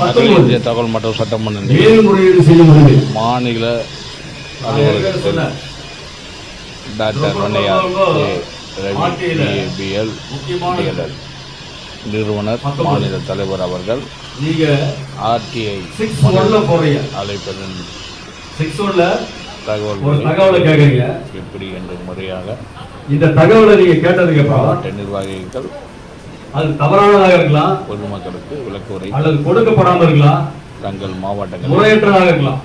அகில இந்திய தகவல் மற்றும் சட்டமன்ற மாநில அலுவலகத்தில். டாக்டர் டிஎல்எல் நிறுவனர். மாநில தலைவர் அவர்கள் நீங்க ஆர்டிஐ அழைப்பதன் தகவல் எப்படி என்று முறையாக இந்த தகவலை நீங்க கேட்டதுக்கு நிர்வாகிகள் அது தவறானதாக இருக்கலாம். பொதுமக்களுக்கு விளக்குரை. அல்லது கொடுக்கப்படாம இருக்கலாம். தங்கள் மாவட்டங்களில் முறையற்றதாக இருக்கலாம்.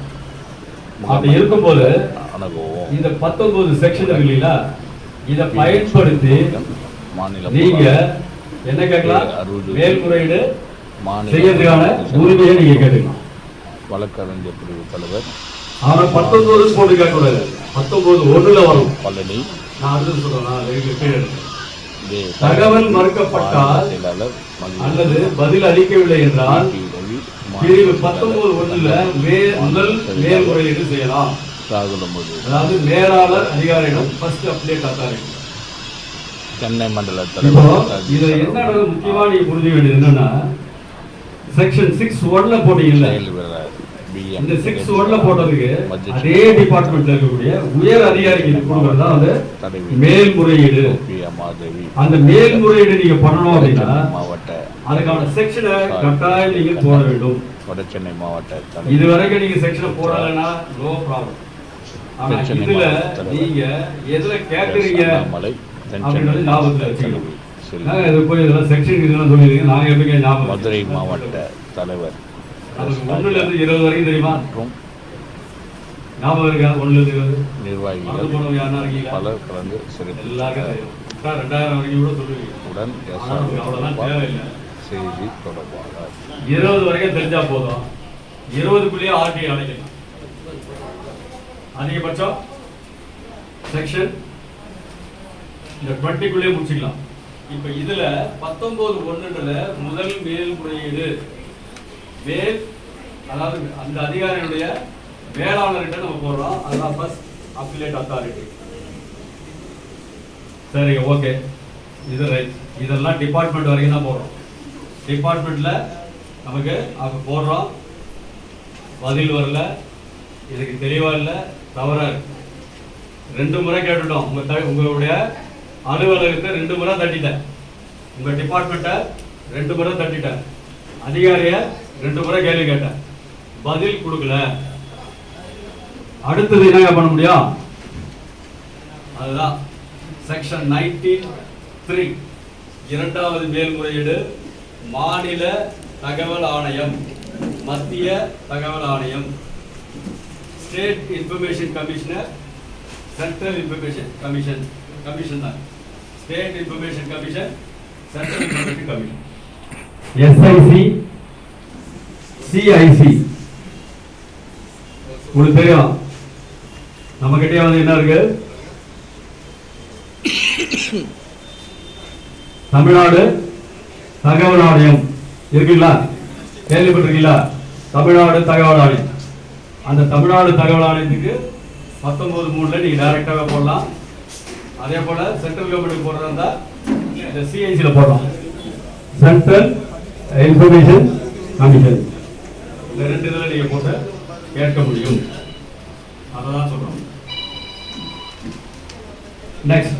அப்படி இருக்கும்போது அணுகுவோம். இந்த பத்தொன்பது செக்ஷன் இருக்கு இல்லைங்களா இதை பயன்படுத்தி மாநில நீங்க என்ன கேட்கலாம்? மேல்முறையீடு செய்யறதுக்கான உரிமையை நீங்க கேட்டுக்கலாம். வழக்கறிஞர் பிரிவு தலைவர். ஆனா பத்தொன்பது போட்டு கேட்கக்கூடாது. பத்தொன்பது ஒண்ணுல வரும். பழனி. நான் அடுத்தது சொல்றேன். தகவல் மறுக்கப்பட்டால் அல்லது பதில் அளிக்கவில்லை என்றால் பிரிவு பத்தொன்பது ஒண்ணுல மே முதல் மேல்முறையீடு செய்யலாம். அதாவது மேலாளர் அதிகாரியிடம் ஃபர்ஸ்ட் அப்டேட் அத்தாரிட்டி சென்னை மண்டல இப்போ தலைவர் இதுல என்ன முக்கியமா நீங்க புரிஞ்சுக்க வேண்டியது என்னன்னா செக்ஷன் சிக்ஸ் ஒன்ல போட்டீங்கல்ல. BM. இந்த சிக்ஸ் ஒன்ல போட்டதுக்கு அதே டிபார்ட்மெண்ட்ல இருக்கக்கூடிய உயர் அதிகாரிக்கு இது கொடுக்கறது தான் வந்து மேல்முறையீடு. அந்த மேல்முறையீடு நீங்க பண்ணணும் அப்படின்னா மாவட்ட அதுக்கான செக்ஷனை கட்டாயம் நீங்க போட வேண்டும். வடசென்னை மாவட்ட தலைவர். இது வரைக்கும் நீங்க செக்ஷனை போடலைன்னா நோ ப்ராப்ளம் ஆனா இதுல மாவட்ட. நீங்க எதுல கேக்குறீங்க அண்ணாமலை அப்படின்றது ஞாபகத்துல வச்சுக்கணும். போய் இதெல்லாம் செக்ஷன் இதெல்லாம் சொல்லிடுங்க நாங்க எப்படிங்க ஞாபகம் மதுரை? மாவட்ட தலைவர். ஒண்ணுல இருந்து இருபது வரைக்கும் தெரியுமா? ஞாபகம் இருக்கா? ஒண்ணுல இருந்து இருபது? நிர்வாகிகள் பலர் கலந்து எல்லாருக்கும் ரெண்டாயிரம் வரைக்கும் கூட சொல்லுவீங்க. உடன் ஆர். தேவையில்லை. செய்தி தொடர்பாளர். இருபது வரைக்கும் தெரிஞ்சா போதும். இருபதுக்குள்ளேயே ஆர்டி அடைக்கலாம் அதிகபட்சம் செக்ஷன் இந்த டுவெண்ட்டிக்குள்ளேயே முடிச்சுக்கலாம். இப்ப இதுல பத்தொன்பது ஒண்ணுல முதல் மேல்முறையீடு மேல் அதாவது அந்த அதிகாரியுடைய மேலாளர்கிட்ட நம்ம போடுறோம். அதுதான் ஃபர்ஸ்ட் அப்பிலேட் அத்தாரிட்டி சரி ஓகே இது ரைட் இதெல்லாம் டிபார்ட்மெண்ட் வரைக்கும் தான் போடுறோம். டிபார்ட்மெண்ட்டில் நமக்கு அவங்க போடுறோம். பதில் வரல. இதுக்கு தெளிவாக இல்லை. தவறாக இருக்கு. ரெண்டு முறை கேட்டுட்டோம். உங்கள் த- உங்களுடைய அலுவலகத்தை ரெண்டு முறை தட்டிட்டேன். உங்கள் டிபார்ட்மெண்ட்டை ரெண்டு முறை தட்டிட்டேன். அதிகாரியை ரெண்டு முறை கேள்வி கேட்டேன். பதில் கொடுக்கல. அடுத்தது என்னங்க பண்ண முடியும்? அதுதான். செக்ஷன் நைன்டீன் த்ரீ இரண்டாவது மேல்முறையீடு. மாநில தகவல் ஆணையம். மத்திய தகவல் ஆணையம். State information commissioner central information commission commission தான். State information commission central information commission SIC CIC உங்களுக்கு தெரியும். நம்ம கிட்டே வந்து என்ன இருக்கு? தமிழ்நாடு தகவல் ஆணையம். இருக்குங்களா? கேள்விப்பட்டிருக்கீங்களா? தமிழ்நாடு தகவல் ஆணையம். அந்த தமிழ்நாடு தகவல் ஆணையத்துக்கு பத்தொன்பது மூணுல நீங்க டைரக்டாக போடலாம். அதே போல சென்ட்ரல் கவர்மெண்ட் போடுறதா இருந்தா இந்த சிஐசியில் போடலாம். சென்ட்ரல் இன்ஃபர்மேஷன் கமிஷன் இந்த ரெண்டு இதில் நீங்கள் போட்டு கேட்க முடியும். அதை தான் சொல்கிறோம் நெக்ஸ்ட்